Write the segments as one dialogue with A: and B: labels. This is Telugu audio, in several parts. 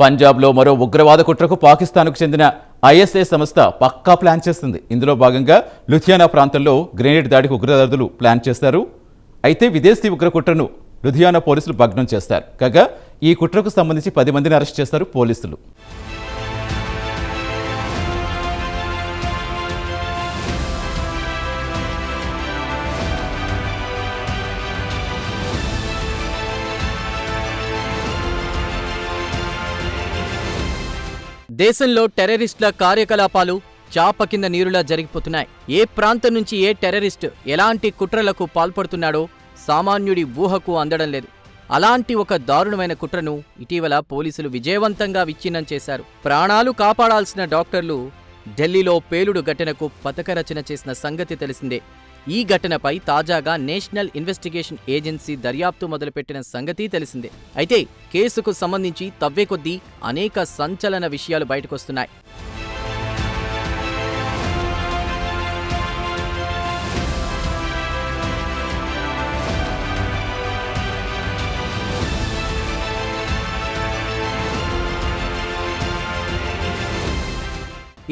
A: పంజాబ్లో మరో ఉగ్రవాద కుట్రకు పాకిస్తాన్కు చెందిన ఐఎస్ఐ సంస్థ పక్కా ప్లాన్ చేస్తుంది. ఇందులో భాగంగా లుధియానా ప్రాంతంలో గ్రెనేడ్ దాడికి ఉగ్రదాదులు ప్లాన్ చేస్తారు. అయితే విదేశీ ఉగ్ర కుట్రను లుధియానా పోలీసులు భగ్నం చేస్తారు. కాగా ఈ కుట్రకు సంబంధించి పది మందిని అరెస్ట్ చేస్తారు పోలీసులు.
B: దేశంలో టెర్రరిస్టుల కార్యకలాపాలు చాప కింద నీరులా జరిగిపోతున్నాయి. ఏ ప్రాంతం నుంచి ఏ టెర్రరిస్ట్ ఎలాంటి కుట్రలకు పాల్పడుతున్నాడో సామాన్యుడి ఊహకు అందడం లేదు. అలాంటి ఒక దారుణమైన కుట్రను ఇటీవల పోలీసులు విజయవంతంగా విచ్ఛిన్నం చేశారు. ప్రాణాలు కాపాడాల్సిన డాక్టర్లు ఢిల్లీలో పేలుడు ఘటనకు పథకరచన చేసిన సంగతి తెలిసిందే. ఈ ఘటనపై తాజాగా నేషనల్ ఇన్వెస్టిగేషన్ ఏజెన్సీ దర్యాప్తు మొదలుపెట్టిన సంగతి తెలిసిందే. అయితే కేసుకు సంబంధించి తవ్వే కొద్దీ అనేక సంచలన విషయాలు బయటకొస్తున్నాయి.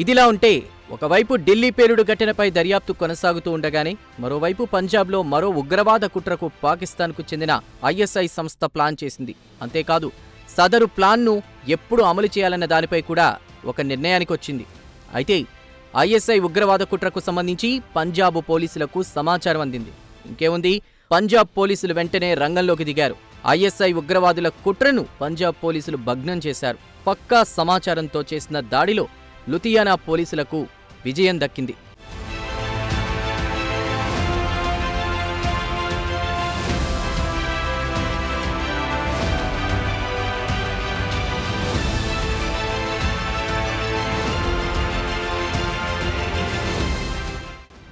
B: ఇదిలా ఉంటే ఒకవైపు ఢిల్లీ పేలుడు ఘటనపై దర్యాప్తు కొనసాగుతూ ఉండగానే మరోవైపు పంజాబ్లో మరో ఉగ్రవాద కుట్రకు పాకిస్తాన్కు చెందిన ఐఎస్ఐ సంస్థ ప్లాన్ చేసింది. అంతేకాదు సదరు ప్లాన్ను ఎప్పుడు అమలు చేయాలన్న దానిపై కూడా ఒక నిర్ణయానికి వచ్చింది అయితే ఐఎస్ఐ ఉగ్రవాద కుట్రకు సంబంధించి పంజాబ్ పోలీసులకు సమాచారం అందింది. ఇంకేముంది? పంజాబ్ పోలీసులు వెంటనే రంగంలోకి దిగారు. ఐఎస్ఐ ఉగ్రవాదుల కుట్రను పంజాబ్ పోలీసులు భగ్నం చేశారు. పక్కా సమాచారంతో చేసిన దాడిలో లుతియానా పోలీసులకు విజయం దక్కింది.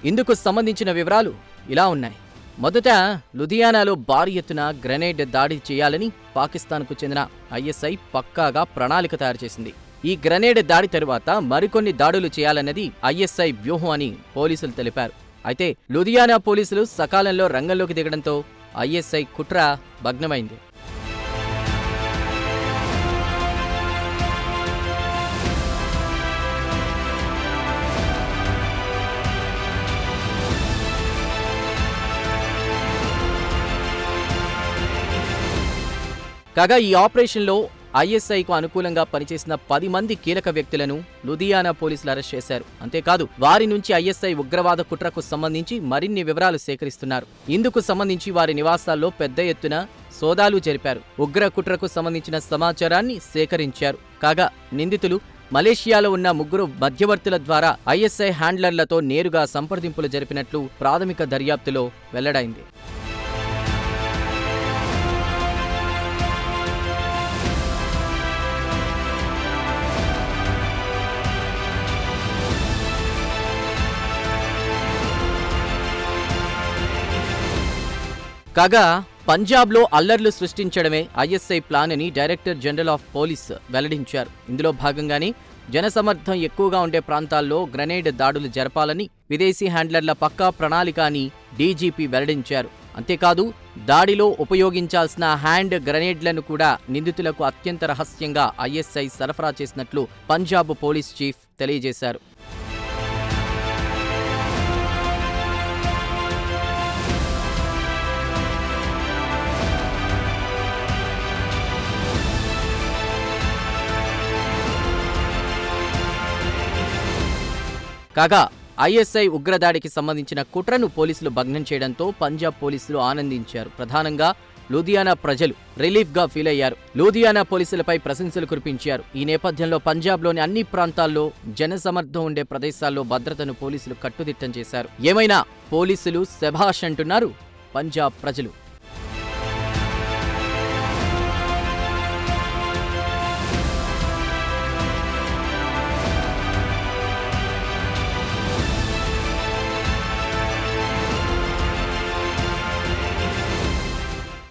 B: ఇందుకు సంబంధించిన వివరాలు ఇలా ఉన్నాయి. మొదట లుధియానాలో భారీ ఎత్తున గ్రెనేడ్ దాడి చేయాలని పాకిస్తాన్కు చెందిన ఐఎస్ఐ పక్కాగా ప్రణాళిక తయారు చేసింది. ఈ గ్రెనేడ్ దాడి తరువాత మరికొన్ని దాడులు చేయాలన్నది ఐఎస్ఐ వ్యూహం అని పోలీసులు తెలిపారు. అయితే లుధియానా పోలీసులు సకాలంలో రంగంలోకి దిగడంతో ఐఎస్ఐ కుట్ర భగ్నమైంది. కాగా ఈ ఆపరేషన్లో ఐఎస్ఐకు అనుకూలంగా పనిచేసిన పది మంది కీలక వ్యక్తులను లుధియానా పోలీసులు అరెస్ట్ చేశారు. అంతేకాదు వారి నుంచి ఐఎస్ఐ ఉగ్రవాద కుట్రకు సంబంధించి మరిన్ని వివరాలు సేకరిస్తున్నారు. ఇందుకు సంబంధించి వారి నివాసాల్లో పెద్ద ఎత్తున సోదాలు జరిపారు. ఉగ్ర కుట్రకు సంబంధించిన సమాచారాన్ని సేకరించారు. కాగా నిందితులు మలేషియాలో ఉన్న ముగ్గురు మధ్యవర్తుల ద్వారా ఐఎస్ఐ హ్యాండ్లర్లతో నేరుగా సంప్రదింపులు జరిపినట్లు ప్రాథమిక దర్యాప్తులో వెల్లడైంది. కాగా పంజాబ్లో అల్లర్లు సృష్టించడమే ఐఎస్ఐ ప్లాన్ అని డైరెక్టర్ జనరల్ ఆఫ్ పోలీస్ వెల్లడించారు. ఇందులో భాగంగానే జనసమర్థం ఎక్కువగా ఉండే ప్రాంతాల్లో గ్రెనేడ్ దాడులు జరపాలని విదేశీ హ్యాండ్లర్ల పక్కా ప్రణాళిక అని డీజీపీ వెల్లడించారు. అంతేకాదు దాడిలో ఉపయోగించాల్సిన హ్యాండ్ గ్రనేడ్లను కూడా నిందితులకు అత్యంత రహస్యంగా ఐఎస్ఐ సరఫరా చేసినట్లు పంజాబ్ పోలీస్ చీఫ్ తెలియజేశారు. కాగా ఐఎస్ఐ ఉగ్రదాడికి సంబంధించిన కుట్రను పోలీసులు భగ్నం చేయడంతో పంజాబ్ పోలీసులు ఆనందించారు. ప్రధానంగా లూధియానా ప్రజలు రిలీఫ్గా ఫీల్ అయ్యారు. లూధియానా పోలీసులపై ప్రశంసలు కురిపించారు. ఈ నేపథ్యంలో పంజాబ్లోని అన్ని ప్రాంతాల్లో జనసమర్థం ఉండే ప్రదేశాల్లో భద్రతను పోలీసులు కట్టుదిట్టం చేశారు. ఏమైనా పోలీసులు శభాష్ అంటున్నారు? పంజాబ్ ప్రజలు.